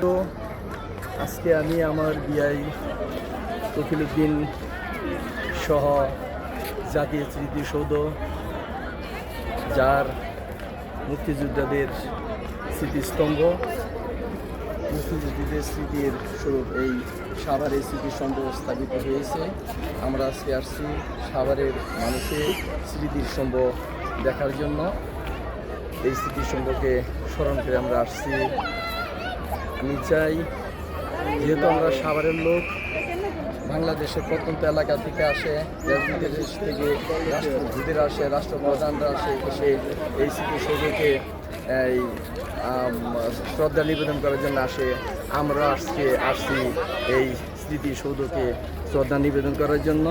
তো আজকে আমি আমার বিআই কফিলুদ্দিন সহ জাতীয় স্মৃতিসৌধ যার মুক্তিযোদ্ধাদের স্মৃতিস্তম্ভ, মুক্তিযোদ্ধাদের স্মৃতির স্বরূপ এই সাভারের স্মৃতিস্তম্ভ স্থাপিত হয়েছে। আমরা আজকে আসছি সাভারের মানুষের স্মৃতিস্তম্ভ দেখার জন্য। এই স্মৃতিস্তম্ভকে স্মরণ করে আমরা আসছি। আমি চাই, যেহেতু আমরা সাভারের লোক, বাংলাদেশের প্রত্যন্ত এলাকা থেকে আসে, দেশ থেকে রাষ্ট্রদূতেরা আসে, রাষ্ট্রপ্রধানরা আসে, এসে এই স্মৃতিসৌধকে এই শ্রদ্ধা নিবেদন করার জন্য আসে। আমরা আজকে আসছি এই স্মৃতিসৌধকে শ্রদ্ধা নিবেদন করার জন্য।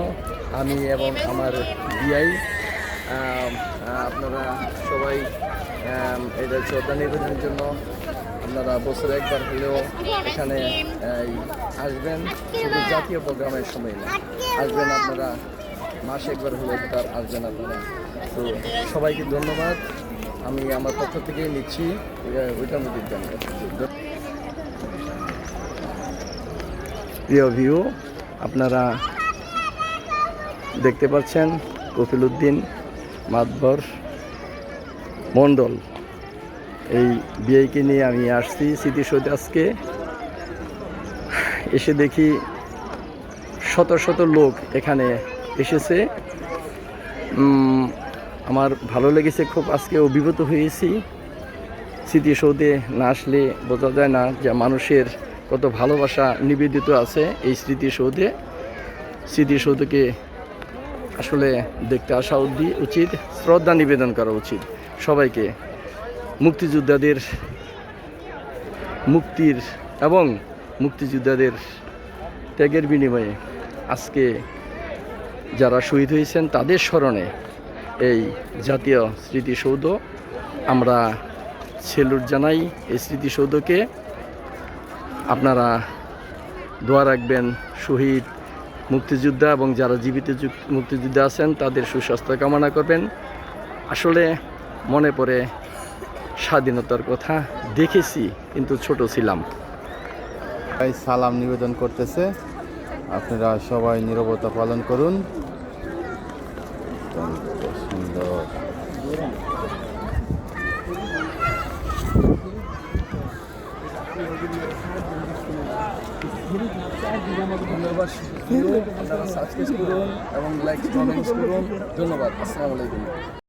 আমি এবং আমার বিআই আপনারা সবাই এটা শ্রদ্ধা নিবেদনের জন্য আপনারা বছরে একবার হলেও এখানে আসবেন। শুধু জাতীয় প্রোগ্রামের সময় না। আসবেন আপনারা, মাসে একবার হলেও একবার আসবেন আপনারা। তো সবাইকে ধন্যবাদ। আমি আমার পক্ষ থেকেই নিচ্ছি ওই- ওইটার মধ্যে প্রিয় ভিউ, আপনারা দেখতে পাচ্ছেন কফিল উদ্দিন। মাতবর মণ্ডল। এই বিয়েকে নিয়ে আমি আসছি স্মৃতিসৌধে আজকে। এসে দেখি শত শত লোক এখানে এসেছে। আমার ভালো লেগেছে, খুব আজকে অভিভূত হয়েছি। স্মৃতিসৌধে না আসলে বোঝা যায় না যে মানুষের কত ভালোবাসা নিবেদিত আছে এই স্মৃতিসৌধে। স্মৃতিসৌধকে আসলে দেখতে আসা উচিত, শ্রদ্ধা নিবেদন করা উচিত সবাইকে। মুক্তিযোদ্ধাদের মুক্তির এবং মুক্তিযোদ্ধাদের ত্যাগের বিনিময়ে আজকে যারা শহীদ হয়েছেন তাদের স্মরণে এই জাতীয় স্মৃতিসৌধ। আমরা সেলুট জানাই এই স্মৃতিসৌধকে। আপনারা দোয়া রাখবেন শহীদ মুক্তিযোদ্ধা এবং যারা জীবিত মুক্তিযোদ্ধা আছেন, তাদের সুস্বাস্থ্য কামনা করবেন। আসলে মনে পড়ে স্বাধীনতার কথা দেখেছি, কিন্তু ছোট ছিলাম। সালাম নিবেদন করতেছে। আপনারা সবাই নীরবতা পালন করুন। সুন্দর ধন্যবাদ। আপনারা সাবস্ক্রাইব করুন এবং লাইক কমেন্টস করুন। ধন্যবাদ। আসসালামু আলাইকুম।